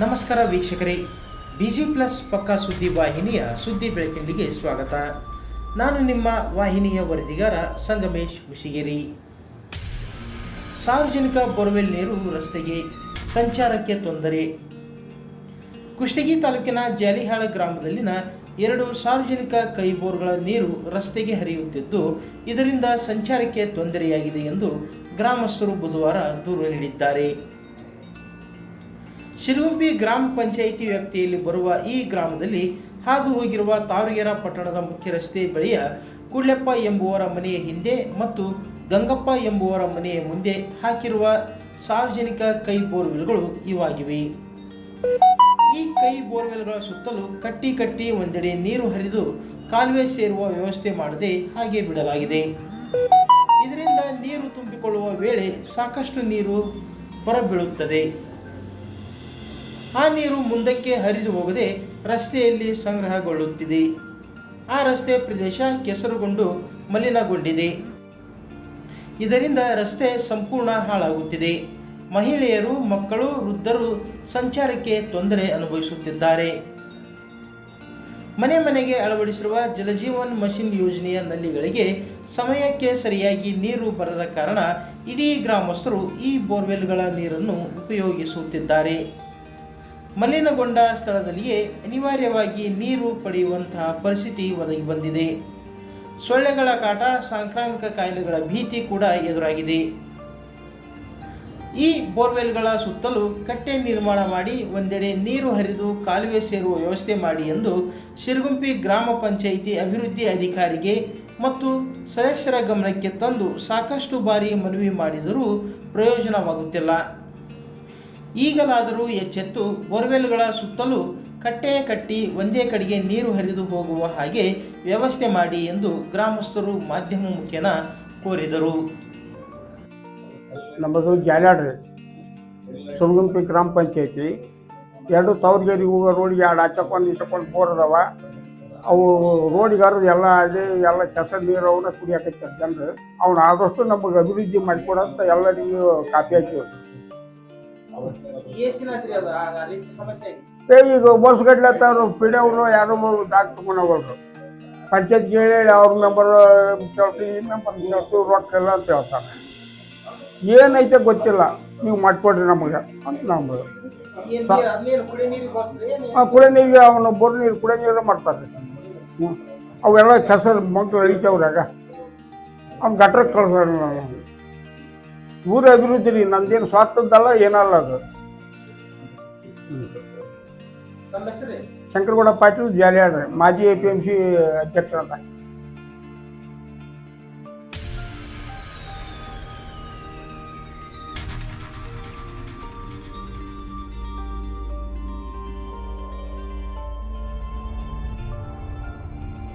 ನಮಸ್ಕಾರ ವೀಕ್ಷಕರೇ. Busy plus ಪಕ್ಕಾ ಸುದ್ದಿ ವಾಹಿನಿಯ ಸುದ್ದಿ ಬೆಳಕಿನಲ್ಲಿಗೆ ಸ್ವಾಗತ. ನಾನು ನಿಮ್ಮ ವಾಹಿನಿಯ ವರದಿಗಾರ ಸಂಗಮೇಶ್ ಮುಶಿಗೇರಿ ಸಾರ್ವಜನಿಕ ಬೋರ್ವೆಲ್ ನೀರು ರಸ್ತೆಗೆ ಸಂಚಾರಕ್ಕೆ ತೊಂದರೆ. ಕುಷ್ಟಗಿ ತಾಲೂಕಿನ ಜಾಲಿಹಾಳ ಗ್ರಾಮದಲ್ಲಿನ ಎರಡು ಸಾರ್ವಜನಿಕ ಕೈ ಬೋರ್ಗಳ ನೀರು ರಸ್ತೆಗೆ ಹರಿಯುತ್ತಿದ್ದು, ಇದರಿಂದ ಸಂಚಾರಕ್ಕೆ ತೊಂದರೆಯಾಗಿದೆ ಎಂದು ಗ್ರಾಮಸ್ಥರು ಬುಧವಾರ ದೂರು ನೀಡಿದ್ದಾರೆ. ಶಿರುಗುಂಪಿ ಗ್ರಾಮ ಪಂಚಾಯಿತಿ ವ್ಯಾಪ್ತಿಯಲ್ಲಿ ಬರುವ ಈ ಗ್ರಾಮದಲ್ಲಿ ಹಾದು ಹೋಗಿರುವ ತಾವರಿಗೆರ ಪಟ್ಟಣದ ಮುಖ್ಯ ರಸ್ತೆ ಬಳಿಯ ಕುಳ್ಳೆಪ್ಪ ಎಂಬುವರ ಮನೆಯ ಹಿಂದೆ ಮತ್ತು ಗಂಗಪ್ಪ ಎಂಬುವರ ಮನೆಯ ಮುಂದೆ ಹಾಕಿರುವ ಸಾರ್ವಜನಿಕ ಕೈ ಬೋರ್ವೆಲ್ಗಳು ಇವಾಗಿವೆ. ಈ ಕೈ ಬೋರ್ವೆಲ್ಗಳ ಸುತ್ತಲೂ ಕಟ್ಟಿ ಕಟ್ಟಿ ಒಂದೆಡೆ ನೀರು ಹರಿದು ಕಾಲುವೆ ಸೇರುವ ವ್ಯವಸ್ಥೆ ಮಾಡದೆ ಹಾಗೆ ಬಿಡಲಾಗಿದೆ. ಇದರಿಂದ ನೀರು ತುಂಬಿಕೊಳ್ಳುವ ವೇಳೆ ಸಾಕಷ್ಟು ನೀರು ಹೊರಬೀಳುತ್ತದೆ. ಆ ನೀರು ಮುಂದಕ್ಕೆ ಹರಿದು ಹೋಗದೆ ರಸ್ತೆಯಲ್ಲಿ ಸಂಗ್ರಹಗೊಳ್ಳುತ್ತಿದೆ. ಆ ರಸ್ತೆ ಪ್ರದೇಶ ಕೆಸರುಗೊಂಡು ಮಲಿನಗೊಂಡಿದೆ. ಇದರಿಂದ ರಸ್ತೆ ಸಂಪೂರ್ಣ ಹಾಳಾಗುತ್ತಿದೆ. ಮಹಿಳೆಯರು, ಮಕ್ಕಳು, ವೃದ್ಧರು ಸಂಚಾರಕ್ಕೆ ತೊಂದರೆ ಅನುಭವಿಸುತ್ತಿದ್ದಾರೆ. ಮನೆ ಮನೆಗೆ ಅಳವಡಿಸಿರುವ ಜಲಜೀವನ್ ಮಷಿನ್ ಯೋಜನೆಯ ನಲ್ಲಿಗಳಿಗೆ ಸಮಯಕ್ಕೆ ಸರಿಯಾಗಿ ನೀರು ಬರದ ಕಾರಣ ಇಡೀ ಗ್ರಾಮಸ್ಥರು ಈ ಬೋರ್ವೆಲ್ಗಳ ನೀರನ್ನು ಉಪಯೋಗಿಸುತ್ತಿದ್ದಾರೆ. ಮಲಿನಗೊಂಡ ಸ್ಥಳದಲ್ಲಿಯೇ ಅನಿವಾರ್ಯವಾಗಿ ನೀರು ಪಡೆಯುವಂತಹ ಪರಿಸ್ಥಿತಿ ಒದಗಿ ಬಂದಿದೆ. ಸೊಳ್ಳೆಗಳ ಕಾಟ, ಸಾಂಕ್ರಾಮಿಕ ಕಾಯಿಲೆಗಳ ಭೀತಿ ಕೂಡ ಎದುರಾಗಿದೆ. ಈ ಬೋರ್ವೆಲ್ಗಳ ಸುತ್ತಲೂ ಕಟ್ಟೆ ನಿರ್ಮಾಣ ಮಾಡಿ ಒಂದೆಡೆ ನೀರು ಹರಿದು ಕಾಲುವೆ ಸೇರುವ ವ್ಯವಸ್ಥೆ ಮಾಡಿ ಎಂದು ಶಿರಗುಂಪಿ ಗ್ರಾಮ ಪಂಚಾಯಿತಿ ಅಭಿವೃದ್ಧಿ ಅಧಿಕಾರಿಗೆ ಮತ್ತು ಸದಸ್ಯರ ಗಮನಕ್ಕೆ ತಂದು ಸಾಕಷ್ಟು ಬಾರಿ ಮನವಿ ಮಾಡಿದರೂ ಪ್ರಯೋಜನವಾಗುತ್ತಿಲ್ಲ. ಈಗಲಾದರೂ ಎಚ್ಚೆತ್ತು ಬೋರ್ವೆಲ್ಗಳ ಸುತ್ತಲೂ ಕಟ್ಟೆ ಕಟ್ಟಿ ಒಂದೇ ಕಡೆಗೆ ನೀರು ಹರಿದು ಹೋಗುವ ಹಾಗೆ ವ್ಯವಸ್ಥೆ ಮಾಡಿ ಎಂದು ಗ್ರಾಮಸ್ಥರು ಮಾಧ್ಯಮ ಮುಖೇನ ಕೋರಿದರು. ನಮ್ಮದು ಜಾಲಾಡ್ರಿ ಸುರಗುಂಪಿ ಗ್ರಾಮ ಪಂಚಾಯತಿ. ಎರಡು ತವ್ರಗೇರಿ ಹೋಗೋ ರೋಡಿಗೆ ಎರಡು ಹಚ್ಚಕೊಂಡು ಈಚಕೊಂಡು ಬೋರ್ ಅದಾವ. ಅವು ರೋಡಿಗೆ ಹರಿದು ಎಲ್ಲ ಆಡಿ ಎಲ್ಲ ಕೆಸರು ನೀರು ಅವನ್ನ ಕುಡಿಯಾಕೈತಾರೆ ಜನರು. ಆದಷ್ಟು ನಮಗೆ ಅಭಿವೃದ್ಧಿ ಮಾಡಿಕೊಡಂತ ಎಲ್ಲರಿಗೂ ಕಾಪಿ ಹಾಕಿವಿ ಏ ಈಗ ಬಸ್ ಗಟ್ಲೆ ಪಿಡಿ ಅವರು ಯಾರು ದಾಗ್ ತಗೊಂಡು ಹೋಗೋರು ಪಂಚಾಯತ್ ಹೇಳಿ ಅವ್ರ ನಂಬರ್ ಕೇಳ್ತೀವಿ ಈ ನಂಬರ್ ಕೇಳ್ತೀವಿ ರೊಕ್ಕ ಇಲ್ಲ ಅಂತ ಹೇಳ್ತಾರೆ. ಏನೈತೆ ಗೊತ್ತಿಲ್ಲ. ನೀವು ಮಾಡಿಕೊಡ್ರಿ ನಮಗೆ ಅಂತ ನಮ್ಗೆ ಕುಡಿಯೋ ನೀರಿಗೆ ಅವನು ಬೋರ್ ನೀರು ಕುಡಿಯೋ ನೀರು ಮಾಡ್ತಾರೆ. ಅವೆಲ್ಲ ಕೆಸರು ಮಕ್ಳು ಅರಿತವ್ರಾಗ ಅವ್ನು ಗಟ್ರಕ್ಕೆ ಕಳ್ಸೋಣ ನಾನು ಊರ ಅಭಿವೃದ್ಧಿ ರೀ ನಂದೇನು ಸ್ವಾರ್ಥದ್ದಲ್ಲ ಏನಲ್ಲ ಅದು. ಶಂಕರಗೌಡ ಪಾಟೀಲ್ ಜಾಲಿಯಾಡ್ರಿ ಮಾಜಿ ಎ ಪಿ ಎಂ ಸಿ ಅಧ್ಯಕ್ಷರಂತ